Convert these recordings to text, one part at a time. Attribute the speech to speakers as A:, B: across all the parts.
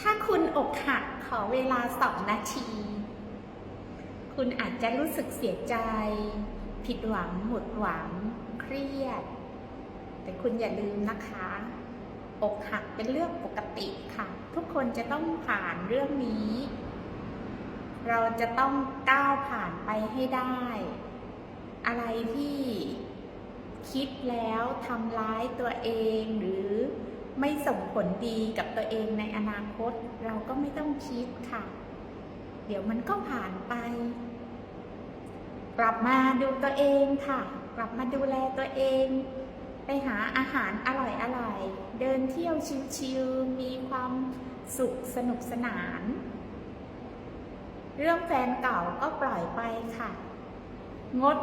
A: ถ้าคุณอกหักขอเวลาสองนาที คุณอาจจะรู้สึกเสียใจ ผิดหวัง หมดหวัง เครียด แต่คุณอย่าลืมนะคะ อกหักเป็นเรื่องปกติค่ะ ทุกคนจะต้องผ่านเรื่องนี้ เราจะต้องก้าวผ่านไปให้ได้ อะไรที่คิดแล้วทำร้ายตัวเองหรือ ไม่ส่งผลดีกับตัวเองในอนาคต เราก็ไม่ต้องคิดค่ะ เดี๋ยวมันก็ผ่านไป กลับมาดูตัวเองค่ะ กลับมาดูแลตัวเอง ไปหาอาหารอร่อยๆเดินเที่ยวชิลๆมีความสุขสนุกสนาน เรื่องแฟนเก่าก็ปล่อยไปค่ะ งด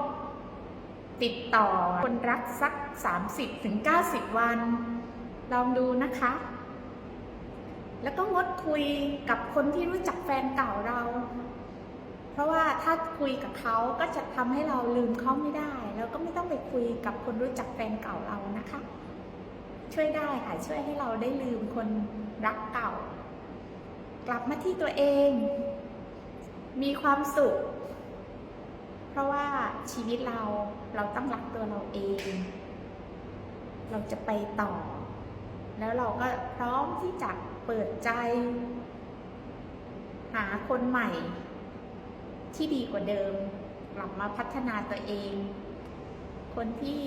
A: ติดต่อคนรักสัก 30-90 วัน ลองดูนะคะ แล้วก็งดคุยกับคนที่รู้จักแฟนเก่าเรา เพราะว่าถ้าคุยกับเขาก็จะทำให้เราลืมเขาไม่ได้ แล้วก็ไม่ต้องไปคุยกับคนรู้จักแฟนเก่าเรานะคะ ช่วยได้ค่ะช่วยให้เราได้ลืมคนรักเก่า กลับมาที่ตัวเอง มีความสุข เพราะว่าชีวิตเราเราต้องรักตัวเราเอง เราจะไปต่อ แล้วเราก็พร้อมที่จะเปิดใจ หาคนใหม่ ที่ดีกว่าเดิม กลับมาพัฒนาตัวเอง คนที่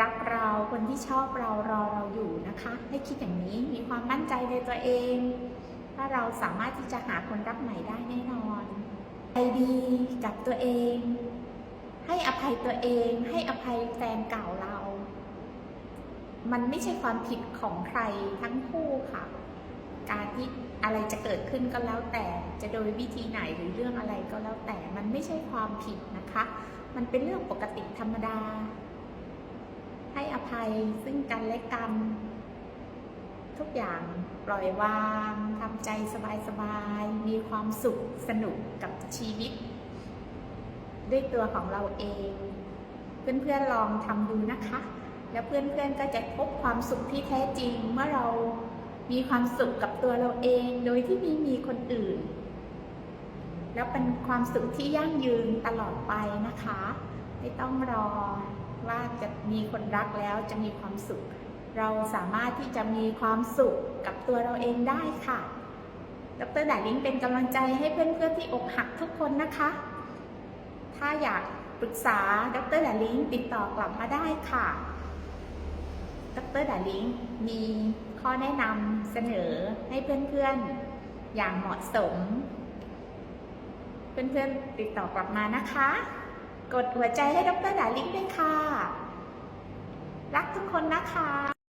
A: รักเราคนที่ชอบเรารอเราอยู่นะคะ ให้คิดอย่างนี้มีความมั่นใจในตัวเองถ้าเราสามารถที่จะหาคนรักใหม่ได้แน่นอนใจดีกับตัวเอง ให้อภัยตัวเอง ให้อภัยแฟนเก่า มันไม่ใช่ความผิดของใครทั้งคู่ค่ะ การที่อะไรจะเกิดขึ้นก็แล้วแต่ จะโดยวิธีไหนหรือเรื่องอะไรก็แล้วแต่ มันไม่ใช่ความผิดนะคะ มันเป็นเรื่องปกติธรรมดา ให้อภัยซึ่งกันและกัน ทุกอย่างปล่อยวางทำใจสบายๆ มีความสุขสนุกกับชีวิต ด้วยตัวของเราเอง เพื่อนๆลองทำดูนะคะ แล้วเพื่อนๆก็จะพบความสุขที่แท้จริง เมื่อเรามีความสุขกับตัวเราเอง โดยที่ไม่มีคนอื่น แล้วเป็นความสุขที่ยั่งยืนตลอดไปนะคะ ไม่ต้องรอว่าจะมีคนรักแล้วจะมีความสุข เราสามารถที่จะมีความสุขกับตัวเราเองได้ค่ะ ดรดาลิงเป็นกำลังใจให้เพื่อนๆที่อกหักทุกคนนะคะ ถ้าอยากปรึกษาดรดาลิงติดต่อกลับมาได้ค่ะ ดรดาลิงมีข้อแนะนำเสนอให้เพื่อนๆอย่างเหมาะสม เพื่อนๆติดต่อกลับมานะคะ กดหัวใจให้ดรดาลิงด้วยค่ะ รักทุกคนนะคะ